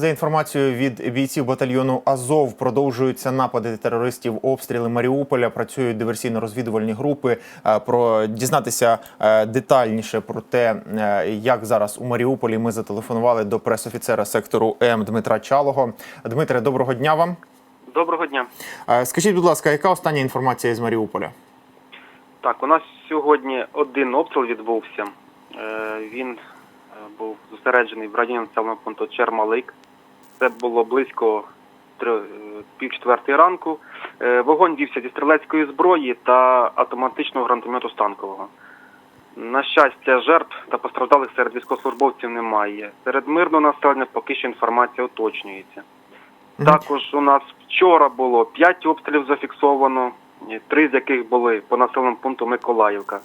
За інформацією від бійців батальйону Азов, продовжуються напади терористів, обстріли Маріуполя. Працюють диверсійно-розвідувальні групи. Е, Про дізнатися е, детальніше про те, е, як зараз у Маріуполі. Ми зателефонували до пресофіцера сектору М Дмитра Чалого. Дмитре, доброго дня вам. Доброго дня. Скажіть, будь ласка, яка остання інформація з Маріуполя? Так, у нас сьогодні один обстріл відбувся. Він був зосереджений в районі населеного пункту Чермалик. Це було близько е, пів четвертої ранку. Е, Вогонь вівся зі стрілецької зброї та автоматичного гранатомету станкового. На щастя, жертв та постраждалих серед військовослужбовців немає. Серед мирного населення поки що інформація уточнюється. Також у нас вчора було 5 обстрілів зафіксовано, три з яких були по населеному пункту Миколаївка.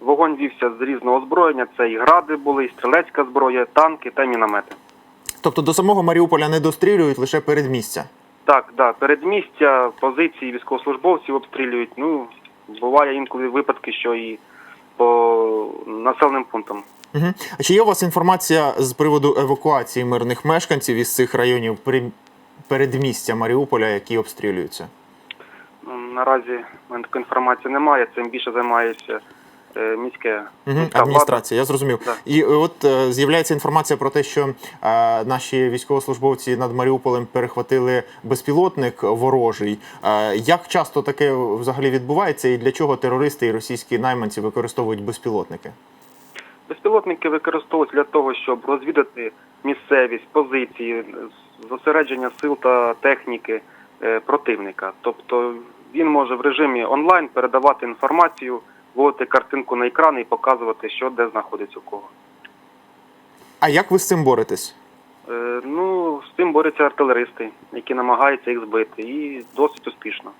Вогонь вівся з різного озброєння. Це і гради були, і стрілецька зброя, танки та міномети. Тобто до самого Маріуполя не дострілюють лише передмістя. Так, да, передмістя, позиції військовослужбовців обстрілюють. Ну, буває інколи випадки, що і по населеним пунктам. Угу. А чи є у вас інформація з приводу евакуації мирних мешканців із цих районів при- передмістя Маріуполя, які обстрілюються? Наразі такої інформації немає. Цим більше займається міське Угу. Адміністрація, я зрозумів. Да. І е, от е, з'являється інформація про те, що е, наші військовослужбовці над Маріуполем перехватили безпілотник ворожий. Е, як часто таке взагалі відбувається, і для чого терористи і російські найманці використовують безпілотники? Безпілотники використовують для того, щоб розвідати місцевість, позиції, зосередження сил та техніки е, противника. Тобто він може в режимі онлайн передавати інформацію, вводити картинку на екран і показувати, що де знаходиться у кого. А як ви з цим боретесь? Е, Ну, з цим борються артилеристи, які намагаються їх збити, і досить успішно.